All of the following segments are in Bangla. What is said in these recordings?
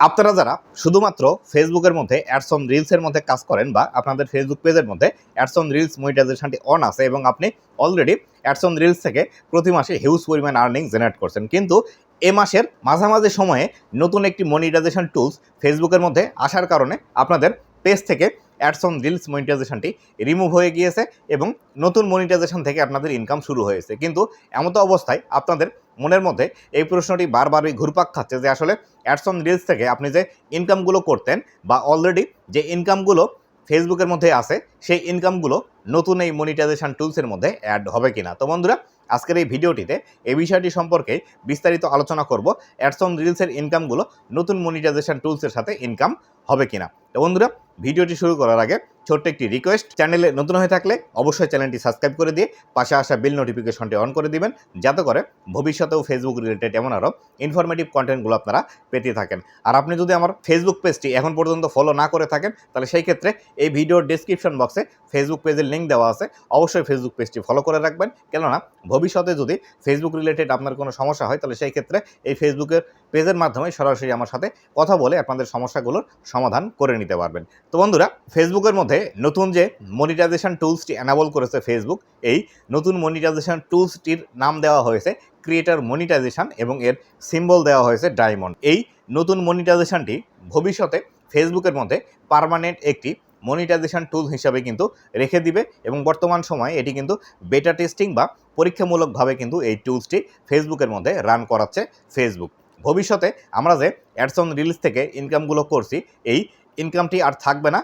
আপনারা যারা শুধুমাত্র ফেসবুকের মধ্যে অ্যাডস অন রিলসের মধ্যে কাজ করেন বা আপনাদের ফেসবুক পেজের মধ্যে অ্যাডস অন রিলস মনিটাইজেশনটি অন আছে এবং আপনি অলরেডি অ্যাডস অন রিলস থেকে প্রতি মাসে হিউজ পরিমাণ আর্নিং জেনারেট করছেন। কিন্তু এ মাসের মাঝামাঝি সময়ে নতুন একটি মনিটাইজেশন টুলস ফেসবুকের মধ্যে আসার কারণে আপনাদের পেজ থেকে অ্যাডস অন রিলস মনিটাইজেশনটি রিমুভ হয়ে গিয়েছে এবং নতুন মনিটাইজেশন থেকে আপনাদের ইনকাম শুরু হয়েছে। কিন্তু এমতো অবস্থায় আপনাদের মনের মধ্যে এই প্রশ্নটি বারবারই ঘুরপাক খাচ্ছে যে আসলে অ্যাডস অন রিলস থেকে আপনি যে ইনকামগুলো করতেন বা অলরেডি যে ইনকামগুলো ফেসবুকের মধ্যে আছে, সেই ইনকামগুলো নতুন এই মনিটাইজেশন টুলসের মধ্যে অ্যাড হবে কিনা? তো বন্ধুরা, আজকের এই ভিডিওটিতে এই বিষয়টি সম্পর্কে বিস্তারিত আলোচনা করব অ্যাডস অন রিলসের ইনকামগুলো নতুন মনিটাইজেশন টুলসের সাথে ইনকাম হবে কিনা? তো বন্ধুরা, ভিডিওটি শুরু করার আগে ছোট্ট একটি রিকোয়েস্ট চ্যানেলে নতুন হয়ে থাকলে অবশ্যই চ্যানেলটি সাবস্ক্রাইব করে দিয়ে পাশে আসা বিল নোটিফিকেশনটি অন করে দিবেন। যাতে করে ভবিষ্যতেও ফেসবুক রিলেটেড এমন আরও ইনফরমেটিভ কন্টেন্টগুলো আপনারা পেতে থাকেন। আর আপনি যদি আমার ফেসবুক পেজটি এখন পর্যন্ত ফলো না করে থাকেন, তাহলে সেই ক্ষেত্রে এই ভিডিওর ডিসক্রিপশন বক্সে ফেসবুক পেজের লিঙ্ক দেওয়া আছে। অবশ্যই ফেসবুক পেজটি ফলো করে রাখবেন। কেননা, ভবিষ্যতে যদি ফেসবুক রিলেটেড আপনার কোনো সমস্যা হয়, তাহলে সেই ক্ষেত্রে এই ফেসবুকের পেজের মাধ্যমে সরাসরি আমার সাথে কথা বলে আপনাদের সমস্যাগুলোর সমাধান করে নিতে পারবেন। তো বন্ধুরা ফেসবুকের মধ্যে নতুন যে মনিটাইজেশন টুলসটি অ্যানাবল করেছে ফেসবুক এই নতুন মনিটাইজেশন টুলসটির নাম দেওয়া হয়েছে ক্রিয়েটার মনিটাইজেশন এবং এর সিম্বল দেওয়া হয়েছে ডায়মন্ড এই নতুন মনিটাইজেশনটি ভবিষ্যতে ফেসবুকের মধ্যে পার্মানেন্ট একটি মনিটাইজেশন টুল হিসাবে কিন্তু রেখে দিবে এবং বর্তমান সময়ে এটি কিন্তু বেটা টেস্টিং বা পরীক্ষামূলকভাবে কিন্তু এই টুলসটি ফেসবুকের মধ্যে রান করাচ্ছে ফেসবুক ভবিষ্যতে আমরা যে অ্যাডস অন রিলস থেকে ইনকামগুলো করছি, এই ইনকামটি আর থাকবে না।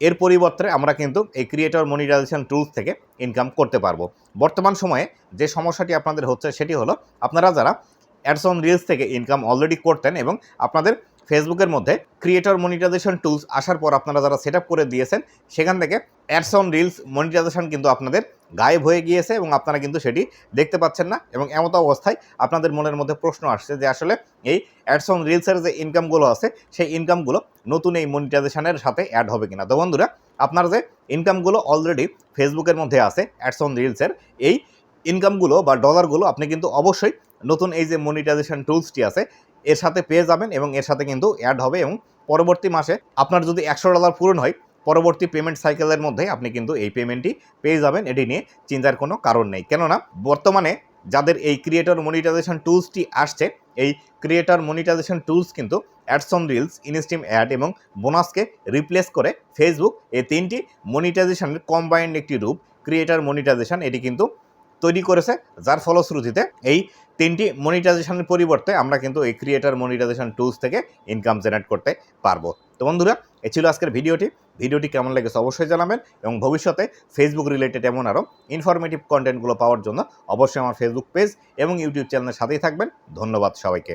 এর পরিবর্তে আমরা কিন্তু এই ক্রিয়েটর মনিটাইজেশন টুলস থেকে ইনকাম করতে পারব। বর্তমান সময়ে যে সমস্যাটি আপনাদের হচ্ছে সেটি হলো, আপনারা যারা অ্যাডস অন রিলস থেকে ইনকাম অলরেডি করতেন এবং আপনাদের ফেসবুকের মধ্যে ক্রিয়েটর মনিটাইজেশন টুলস আসার পর আপনারা যারা সেট করে দিয়েছেন, সেখান থেকে অ্যাডস অন রিলস মনিটাইজেশন কিন্তু আপনাদের গায়েব হয়ে গিয়েছে এবং আপনারা কিন্তু সেটি দেখতে পাচ্ছেন না এবং এমতো অবস্থায় আপনাদের মনের মধ্যে প্রশ্ন আসছে যে আসলে এই অ্যাডস অন রিলসের যে ইনকামগুলো আছে, সেই ইনকামগুলো নতুন এই মনিটাইজেশনের সাথে অ্যাড হবে কিনা? তো বন্ধুরা, আপনার যে ইনকামগুলো অলরেডি ফেসবুকের মধ্যে আছে অ্যাডস অন রিলসের এই ইনকামগুলো বা ডলারগুলো আপনি কিন্তু অবশ্যই নতুন এই যে মনিটাইজেশন টুলসটি আছে এর সাথে পেয়ে যাবেন এবং এর সাথে কিন্তু অ্যাড হবে এবং পরবর্তী মাসে আপনার যদি একশো ডলার পূরণ হয়, পরবর্তী পেমেন্ট সাইকেলের মধ্যে আপনি কিন্তু এই পেমেন্টটি পেয়ে যাবেন। এটি নিয়ে চিন্তার কোনো কারণ নেই। কেননা, বর্তমানে যাদের এই ক্রিয়েটর মনিটাইজেশন টুলসটি আসছে, এই ক্রিয়েটর মনিটাইজেশন টুলস কিন্তু ads on reels instream ad এবং বোনাসকে রিপ্লেস করে ফেসবুক এই তিনটি মনিটাইজেশনের কম্বাইন্ড একটি রূপ ক্রিয়েটর মনিটাইজেশন এটি কিন্তু তৈরি করেছে, যার ফলশ্রুতিতে এই তিনটি মনিটাইজেশনের পরিবর্তে আমরা কিন্তু এই ক্রিয়েটার মনিটাইজেশন টুলস থেকে ইনকাম জেনারেট করতে পারব। তো বন্ধুরা, এ ছিল আজকের ভিডিওটি। ভিডিওটি কেমন লেগেছে অবশ্যই জানাবেন এবং ভবিষ্যতে ফেসবুক রিলেটেড এমন আরও ইনফরমেটিভ কন্টেন্টগুলো পাওয়ার জন্য অবশ্যই আমার ফেসবুক পেজ এবং ইউটিউব চ্যানেলের সাথেই থাকবেন। ধন্যবাদ সবাইকে।